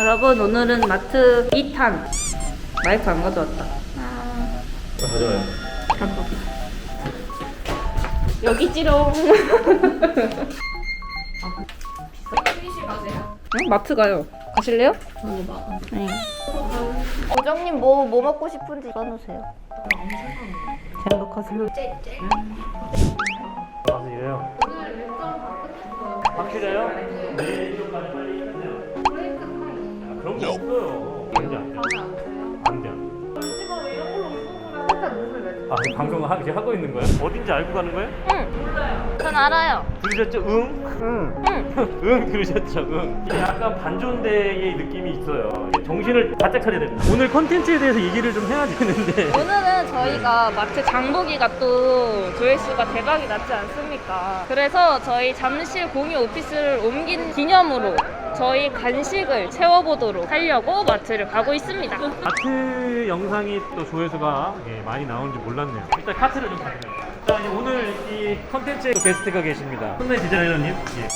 여러분 오늘은 마트 2탄 마이크 안 가져왔다 가져와요. 여기 찌롱 응? 마트 가요 가실래요? 네 고정님 뭐, 뭐 먹고 싶은지 써놓으세요 생각하세요 가서 이래요. 확실해요? 내일까지 지금 하고 있는 거야? 어딘지 알고 가는 거예요? 응, 전 알아요 들으셨죠? 응? 응. 응응 들으셨죠? 응. 이게 약간 반존대의 느낌이 있어요. 정신을 바짝 차려야 됩니다. 오늘 컨텐츠에 대해서 얘기를 좀 해야 되는데. 오늘은 저희가 마트 장보기가 또 조회수가 대박이 났지 않습니까? 그래서 저희 잠실 공유 오피스를 옮긴 기념으로 저희 간식을 채워보도록 하려고 마트를 가고 있습니다. 마트 영상이 또 조회수가 예, 많이 나오는지 몰랐네요. 일단 카트를 좀 가져요. 자, 이제 오늘 이 컨텐츠의 게스트가 계십니다. 손내 디자이너님. 예.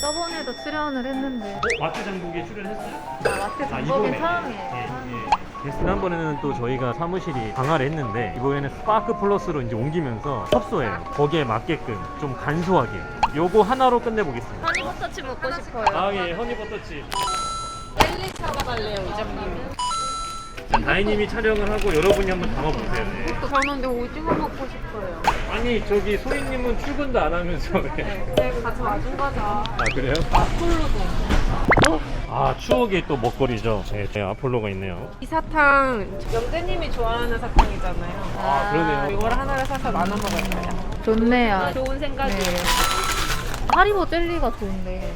저번에도 출연을 했는데 어, 마트 장국에 출연했어요? 아, 마트 아, 장법이 이번에. 처음이에요. 예, 예. 예, 지난번에는 또 저희가 사무실이 강화를 했는데 이번에는 스파크 플러스로 이제 옮기면서 협소해요. 거기에 맞게끔 좀 간소하게. 요거 하나로 끝내보겠습니다. 허니버터칩 먹고 싶어요. 아, 예, 허니버터치. 젤리 사과달래요, 이장님이. 자, 다이님이 촬영을 하고 여러분이 한번 담아보세요. 네. 저는 근데 오징어 먹고 싶어요. 아니, 저기 소희님은 출근도 안 하면서 왜? 네, 같이 와준 거죠. 아, 그래요? 아, 추억의 또 먹거리죠. 네, 네, 아폴로가 있네요. 이 사탕 영재님이 좋아하는 사탕이잖아요. 아, 그러네요. 이걸 하나를 사서 나눠 먹을 거예요. 좋네요. 좋은 생각이에요. 하리보 젤리가 좋은데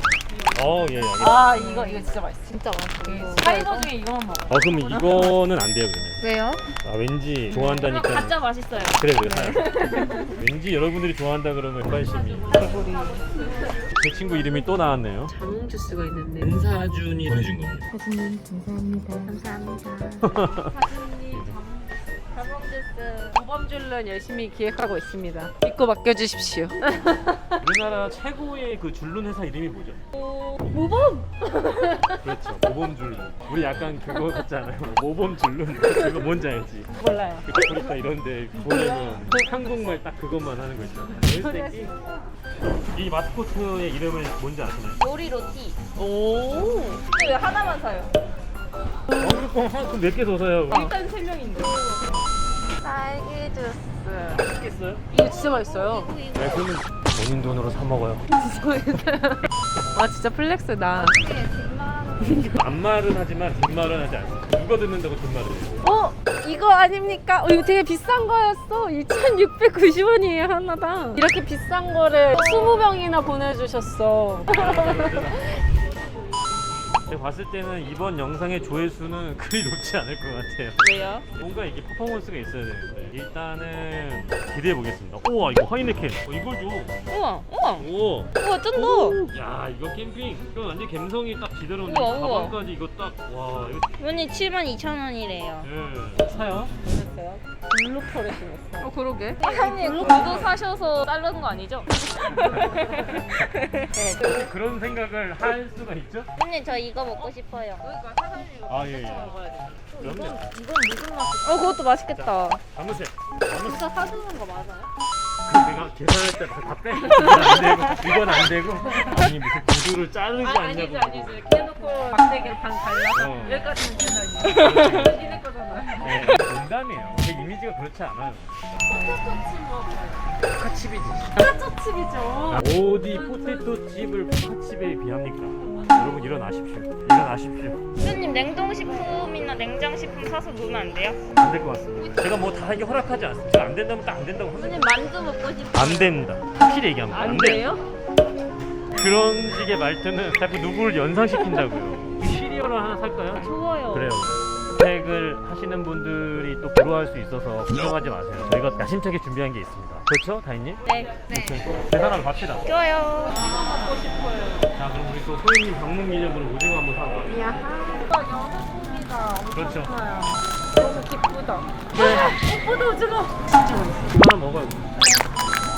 어, 예, 예. 알겠습니다. 아 이거 이거 진짜 맛있어. 진짜 맛있어. 사이버 중에 이거만 먹어. 어, 그럼 이거는 안 돼요, 그러면. 왜요? 아, 왠지 좋아한다니까. 가짜 맛있어요. 그래, 그래, 사요. 왠지 여러분들이 좋아한다 그러면 관심이. 제 친구 이름이 또 나왔네요. 자몽 주스가 있는데. 은사준이 보내준 겁니다. 사진님 감사합니다. 감사합니다. 모범줄은 열심히 기획하고 있습니다. 믿고 맡겨주십시오. 우리나라 최고의 그 줄눈 회사 이름이 뭐죠? 모범! 그렇죠. 모범 줄눈. 우리 약간 그거 같잖아요. 모범 줄눈. 그거 뭔지 알지? 몰라요. 그 아프리카 이런데 보내면 한국말 딱 그것만 하는 거 있잖아요. 이 마스코트의 이름을 뭔지 아시나요? 요리 로티. 오. 근데 왜 하나만 사요? 어, 그럼 그럼 몇개 더 사요. 일단 세 명인데. 딸기 주스. 맛있겠어요? 이거 진짜 맛있어요. 네, 그러면 본인 돈으로 사 먹어요. 아 진짜 플렉스다. 안 말은 하지만 뒷말은 하지 않습니다. 누가 듣는다고 뒷말을 해요? 어 이거 아닙니까? 어, 이거 되게 비싼 거였어. 2,690원이에요 하나당. 이렇게 비싼 거를 20병이나 보내주셨어. 제가 봤을 때는 이번 영상의 조회수는 그리 높지 않을 것 같아요. 왜요? 뭔가 이게 퍼포먼스가 있어야 되는데 일단은 기대해 보겠습니다. 우와 이거 하이네켄. 어, 이걸 줘. 우와, 우와. 오. 우와, 쩐다. 야 이거 캠핑. 이거 완전 감성이 딱. 우와, 우와. 가방까지 이거 딱. 와 이거. 이번이 72,000원이래요. 예. 사요? 블루퍼를 신었어요. 어 그러게. 사장님, 구두 사셔서 자르는 거 아니죠? 네. 그런 생각을 할 수가 있죠? 언니, 저 이거 먹고 싶어요. 아 예. 예. 그럼요. 이건 무슨 맛이? 어, 그것도 맛있겠다. 사무실. 진짜 사주는 거 맞아요? 그 내가 계산할 때다 빼. 이건 안 되고 이건 안 되고. 아니 무슨 구두를 자르지 아, 않냐고. 아니지 아니지. 해놓고 막대기를 반 갈라서 어. 여기까지는 계산이야. 당신의 거잖아. 네, 농담이에요. 제 이미지가 그렇지 않아요. 포카칩이지. 칩이죠. 어디 포테토 칩을 포카칩에 비합니까? 여러분 일어나십시오. 일어나십시오. 수님 냉동식품이나 냉장식품 사서 놓으면 안 돼요? 안 될 것 같습니다. 제가 뭐 다 이게 허락하지 않습니다. 제가 안 된다면 딱 안 된다고 합니다. 만두 먹고 싶어. 안 된다. 확실히 얘기합니다. 안 돼요. 돼요? 그런 식의 말투는 자꾸 누구를 연상시킨다고요. 시리얼을 하나 살까요? 좋아요. 그래요. 선택을 하시는 분들이 또 부러워할 수 있어서 걱정하지 마세요. 저희가 야심차게 준비한 게 있습니다. 그렇죠, 다인님? 네. 계산하러 갑시다. 좋아요. 자, 그럼 우리 또 소희님 방문 기념으로 오징어 한번 사고. 가요. 야하. 여섯입니다. 그렇죠. 너무 기쁘다. 네. 꽃보다 오징어. 그거 하나 먹어요.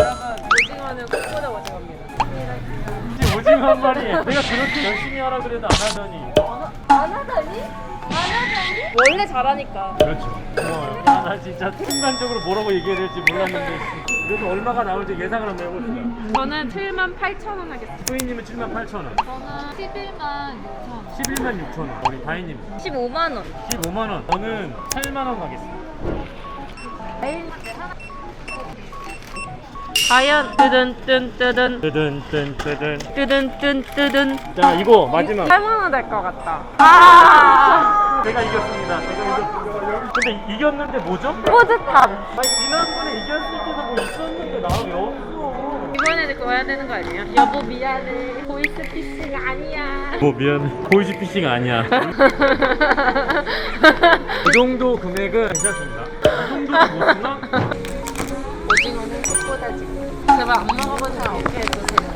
여러분 오징어는 꽃보다 오징어입니다. 이제 오징어 한 마리. 내가 그렇게 열심히 하라 그래도 안 하더니. 안 하다니? 원래 잘하니까. 그렇죠. 고마워요. 아, 나 진짜 순간적으로 뭐라고 얘기해야 될지 몰랐는데. 그래도 얼마가 나올지 예상을 한번 해봅시다. 저는 7만 8천 원 하겠습니다. 소희님은 7만 8천 원, 저는 11만 6천 원. 11만 6천 원, 우리 다희님 15만 원. 15만 원, 저는 8만 원 가겠습니다. 과연 뜨든 뜬 뜨든 뜨든 뜬 뜨든. 뜨든 뜬 뜨든 자 이거 마지막. 8만 원될것 같다. 아 제가 이겼습니다. 제가 이겼습니다. 근데 이겼는데 뭐죠? 뿌듯함. 아니 지난번에 이겼을 때도 뭐 있었는데 나 왜 없어? 이번에는 그거 해야 되는 거 아니에요? 여보 미안해. 보이스피싱 아니야. 뭐 미안해. 보이스피싱 아니야. 이 정도 금액은 괜찮습니다. 이 정도도 못 쓰나? 제발 안 먹어본 사람 없게 해주세요.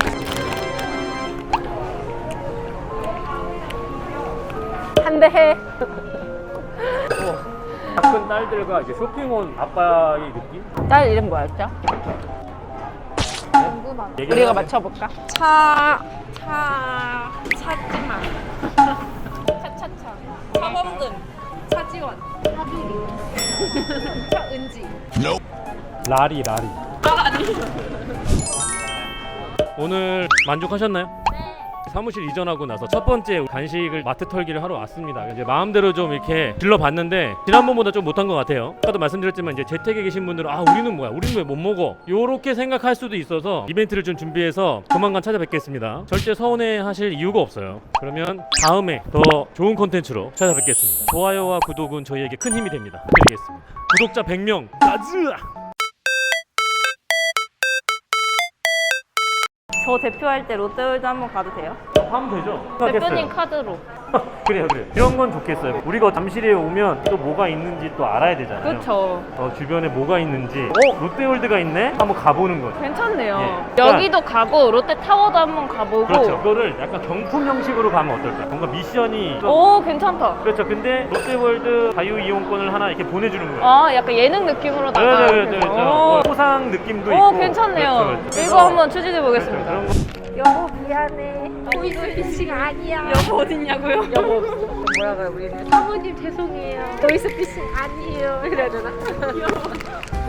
한 대 해. 작은 딸들과 이제 쇼핑 온 아빠의 느낌? 딸 이름 뭐였죠? 궁금한. 얘기를 우리가 하면- 맞춰볼까? 차, 차, 차지마. 차차차. 차범근. 차지원. 차비리. 차은지. 라리 라리. 오늘 만족하셨나요? 네. 사무실 이전하고 나서 첫 번째 간식을 마트 털기를 하러 왔습니다. 이제 마음대로 좀 이렇게 들러봤는데 지난번보다 좀 못한 것 같아요. 아까도 말씀드렸지만 이제 재택에 계신 분들은 아 우리는 뭐야, 우리는 왜 못 먹어? 요렇게 생각할 수도 있어서 이벤트를 좀 준비해서 조만간 찾아뵙겠습니다. 절대 서운해하실 이유가 없어요. 그러면 다음에 더 좋은 콘텐츠로 찾아뵙겠습니다. 좋아요와 구독은 저희에게 큰 힘이 됩니다. 드리겠습니다. 구독자 100명 가즈! 저 대표할 때 롯데월드 한번 가도 돼요? 하면 되죠. 대표님 카드로. 그래요, 그래요. 이런 건 좋겠어요. 우리가 잠실에 오면 또 뭐가 있는지 또 알아야 되잖아요. 그쵸. 어, 주변에 뭐가 있는지. 어, 롯데월드가 있네? 한번 가보는 거죠. 괜찮네요. 예. 여기도 가고 롯데 타워도 한번 가보고. 그렇죠. 그거를 약간 경품 형식으로 가면 어떨까? 뭔가 미션이. 또- 오 괜찮다. 그렇죠. 근데 롯데월드 자유 이용권을 하나 이렇게 보내주는 거예요. 아 약간 예능 느낌으로 네, 나가. 네, 네, 네, 네. 뭐 포상 느낌도 있고. 오 괜찮네요. 그렇죠, 그렇죠. 이거 한번 추진해 그렇죠. 보겠습니다. 그런 거. 여보 미안해. 보이스피싱 아니야. 여보 어딨냐고요? 여보 없어. 뭐라고요 우리는? 사모님 죄송해요. 보이스피싱 아니에요. 이래야 되나?